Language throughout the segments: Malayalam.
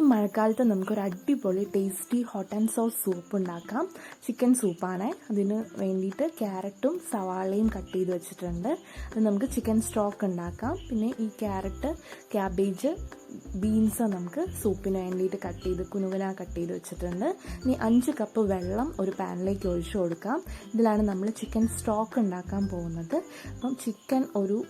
ഈ മഴക്കാലത്ത് നമുക്കൊരു അടിപൊളി tasty hot and sauce soup ഉണ്ടാക്കാം. ചിക്കൻ സൂപ്പാണ് അതിന് വേണ്ടിയിട്ട് ക്യാരറ്റും സവാളയും കട്ട് ചെയ്ത് വെച്ചിട്ടുണ്ട്. അത് നമുക്ക് ചിക്കൻ സ്റ്റോക്ക് ഉണ്ടാക്കാം. പിന്നെ ഈ ക്യാരറ്റ് ക്യാബേജ് ബീൻസ് നമുക്ക് സൂപ്പിന് വേണ്ടിയിട്ട് കട്ട് ചെയ്ത് കുനുകുന കട്ട് ചെയ്ത് വെച്ചിട്ടുണ്ട്. ഇനി അഞ്ച് കപ്പ് വെള്ളം ഒരു പാനിലേക്ക് ഒഴിച്ചു കൊടുക്കാം. ഇതിലാണ് നമ്മൾ ചിക്കൻ സ്റ്റോക്ക് ഉണ്ടാക്കാൻ പോകുന്നത്. അപ്പം ചിക്കൻ ഒരു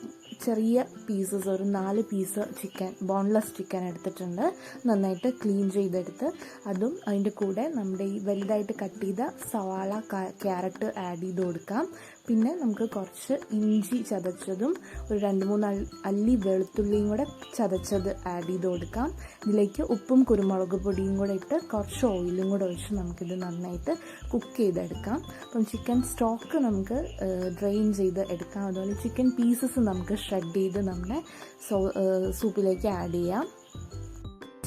ചെറിയ പീസസ് ഒരു നാല് പീസ് ചിക്കൻ ബോൺലെസ് ചിക്കൻ എടുത്തിട്ടുണ്ട്. നന്നായിട്ട് ക്ലീൻ ചെയ്തെടുത്ത് അതും അതിന്റെ കൂടെ നമ്മുടെ ഈ വലുതായിട്ട് കട്ട് ചെയ്ത സവാള ക്യാരറ്റ് ആഡ് ചെയ്ത് കൊടുക്കാം. പിന്നെ നമുക്ക് കുറച്ച് ഇഞ്ചി ചതച്ചതും ഒരു രണ്ട് മൂന്ന് അല്ലി വെളുത്തുള്ളിയും കൂടെ ചതച്ചത് ആഡ് ചെയ്ത് കൊടുക്കാം. ഇതിലേക്ക് ഉപ്പും കുരുമുളക് പൊടിയും കൂടെ ഇട്ട് കുറച്ച് ഓയിലും കൂടെ ഒഴിച്ച് നമുക്കിത് നന്നായിട്ട് കുക്ക് ചെയ്തെടുക്കാം. അപ്പം ചിക്കൻ സ്റ്റോക്ക് നമുക്ക് ഡ്രെയിൻ ചെയ്ത് എടുക്കാം. അതുപോലെ ചിക്കൻ പീസസ് നമുക്ക് ഷ്രെഡ് ചെയ്ത് നമ്മുടെ സൂപ്പിലേക്ക് ആഡ് ചെയ്യാം.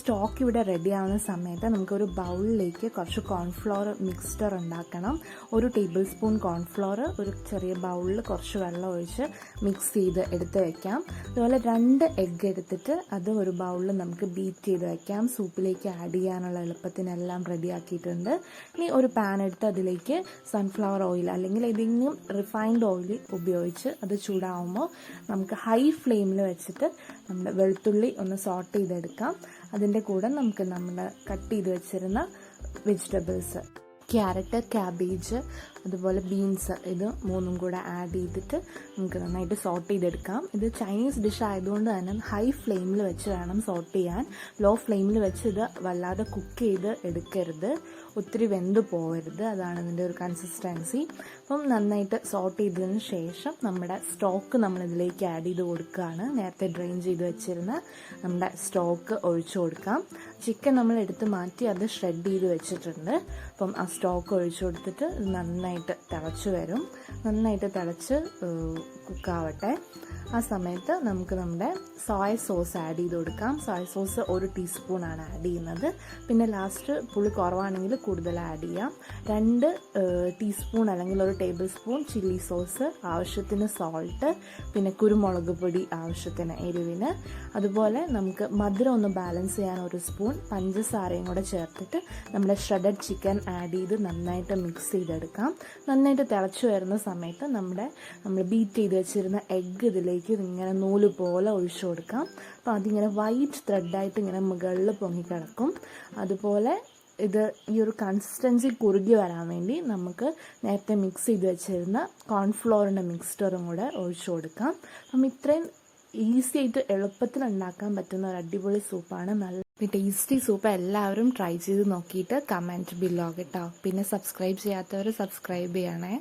സ്റ്റോക്ക് ഇവിടെ റെഡി ആവുന്ന സമയത്ത് നമുക്കൊരു ബൗളിലേക്ക് കുറച്ച് കോൺഫ്ലോർ മിക്സ്ചർ ഉണ്ടാക്കണം. ഒരു ടേബിൾ സ്പൂൺ കോൺഫ്ലോർ ഒരു ചെറിയ ബൗളിൽ കുറച്ച് വെള്ളം ഒഴിച്ച് മിക്സ് ചെയ്ത് എടുത്ത് വയ്ക്കാം അതുപോലെ രണ്ട് എഗ്ഗ് എടുത്തിട്ട് അത് ഒരു ബൗളിൽ നമുക്ക് ബീറ്റ് ചെയ്ത് വയ്ക്കാം സൂപ്പിലേക്ക് ആഡ് ചെയ്യാനുള്ള എളുപ്പത്തിനെല്ലാം റെഡി ആക്കിയിട്ടുണ്ട്. ഇനി ഒരു പാൻ എടുത്ത് അതിലേക്ക് സൺഫ്ലവർ ഓയിൽ അല്ലെങ്കിൽ ഏതെങ്കിലും റിഫൈൻഡ് ഓയിൽ ഉപയോഗിച്ച് അത് ചൂടാവുമ്പോൾ നമുക്ക് ഹൈ ഫ്ലെയിമിൽ വെച്ചിട്ട് നമ്മുടെ വെളുത്തുള്ളി ഒന്ന് സോട്ട് ചെയ്തെടുക്കാം. അതിന്റെ കൂടെ നമുക്ക് നമ്മൾ കട്ട് ചെയ്ത് വെച്ചിരുന്ന വെജിറ്റബിൾസ് ക്യാരറ്റ് ക്യാബേജ് അതുപോലെ ബീൻസ് ഇത് മൂന്നും കൂടെ ആഡ് ചെയ്തിട്ട് നമുക്ക് നന്നായിട്ട് സോട്ട് ചെയ്തെടുക്കാം. ഇത് ചൈനീസ് ഡിഷ് ആയതുകൊണ്ട് തന്നെ ഹൈ ഫ്ലെയിമിൽ വെച്ച് വേണം സോട്ട് ചെയ്യാൻ. ലോ ഫ്ലെയിമിൽ വെച്ച് ഇത് വല്ലാതെ കുക്ക് ചെയ്ത് എടുക്കരുത്. ഒത്തിരി വെന്ത് പോകരുത് അതാണ് ഇതിന്റെ ഒരു കൺസിസ്റ്റൻസി അപ്പം നന്നായിട്ട് സോട്ട് ചെയ്തതിന് ശേഷം നമ്മുടെ സ്റ്റോക്ക് നമ്മൾ ഇതിലേക്ക് ആഡ് ചെയ്ത് കൊടുക്കുകയാണ്. നേരത്തെ ഡ്രെയിൻ ചെയ്ത് വെച്ചിരുന്ന നമ്മുടെ സ്റ്റോക്ക് ഒഴിച്ചു കൊടുക്കാം. ചിക്കൻ നമ്മൾ എടുത്ത് മാറ്റി അത് ഷ്രെഡ് ചെയ്ത് വെച്ചിട്ടുണ്ട്. അപ്പം ആ സ്റ്റോക്ക് ഒഴിച്ചു കൊടുത്തിട്ട് നന്നായിട്ട് തിളച്ച് വരും. നന്നായിട്ട് തിളച്ച് കുക്കാവട്ടെ. ആ സമയത്ത് നമുക്ക് നമ്മുടെ സോയ സോസ് ആഡ് ചെയ്ത് കൊടുക്കാം. സോയ സോസ് ഒരു ടീസ്പൂണാണ് ആഡ് ചെയ്യുന്നത്. പിന്നെ ലാസ്റ്റ് പുളി കുറവാണെങ്കിൽ കൂടുതൽ ആഡ് ചെയ്യാം. രണ്ട് ടീസ്പൂൺ അല്ലെങ്കിൽ ഒരു ടേബിൾ സ്പൂൺ ചില്ലി സോസ് ആവശ്യത്തിന് സോൾട്ട് പിന്നെ കുരുമുളക് പൊടി ആവശ്യത്തിന് എരിവിന്. അതുപോലെ നമുക്ക് മധുരം ഒന്ന് ബാലൻസ് ചെയ്യാൻ ഒരു സ്പൂൺ പഞ്ചസാരയും കൂടെ ചേർത്തിട്ട് നമ്മുടെ ഷ്രെഡഡ് ചിക്കൻ ആഡ് ചെയ്ത് നന്നായിട്ട് മിക്സ് ചെയ്തെടുക്കാം. നന്നായിട്ട് തിളച്ചു വരുന്ന സമയത്ത് നമ്മുടെ നമ്മൾ ബീറ്റ് ചെയ്ത് വെച്ചിരുന്ന എഗ്ഗ് ഇതിലേക്ക് ഇങ്ങനെ നൂൽ പോലെ ഒഴിച്ചു കൊടുക്കാം. അപ്പോൾ അതിങ്ങനെ വൈറ്റ് ത്രെഡായിട്ട് ഇങ്ങനെ മുകളിൽ പൊങ്ങിക്കിടക്കും അതുപോലെ ഇത് ഈ ഒരു കൺസിസ്റ്റൻസി കുറുകി വരാൻ വേണ്ടി നമുക്ക് നേരത്തെ മിക്സ് ചെയ്ത് വെച്ചിരുന്ന കോൺഫ്ലോറിന്റെ മിക്സ്ചറും കൂടെ ഒഴിച്ചു കൊടുക്കാം. അപ്പം ഇത്രയും ഈസി ആയിട്ട് എളുപ്പത്തിൽ ഉണ്ടാക്കാൻ പറ്റുന്ന ഒരു അടിപൊളി സൂപ്പാണ് നല്ല ടേസ്റ്റി സൂപ്പ് എല്ലാവരും ട്രൈ ചെയ്ത് നോക്കിയിട്ട് കമന്റ് ബില്ലോ കേട്ടോ. പിന്നെ സബ്സ്ക്രൈബ് ചെയ്യാത്തവർ സബ്സ്ക്രൈബ് ചെയ്യണേ.